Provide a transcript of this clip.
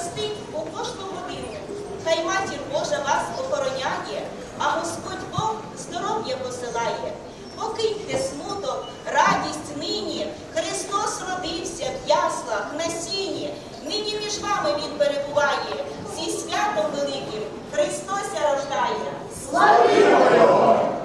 ростить у кожну годину. Хай матір Божа вас охороняє, а Господь Бог здоров'я посилає. Покиньте смуток, радість нині. Христос родився в яслах, на сіні. Нині між вами Він перебуває. Зі святом великим Христося рождає. Славімо Його!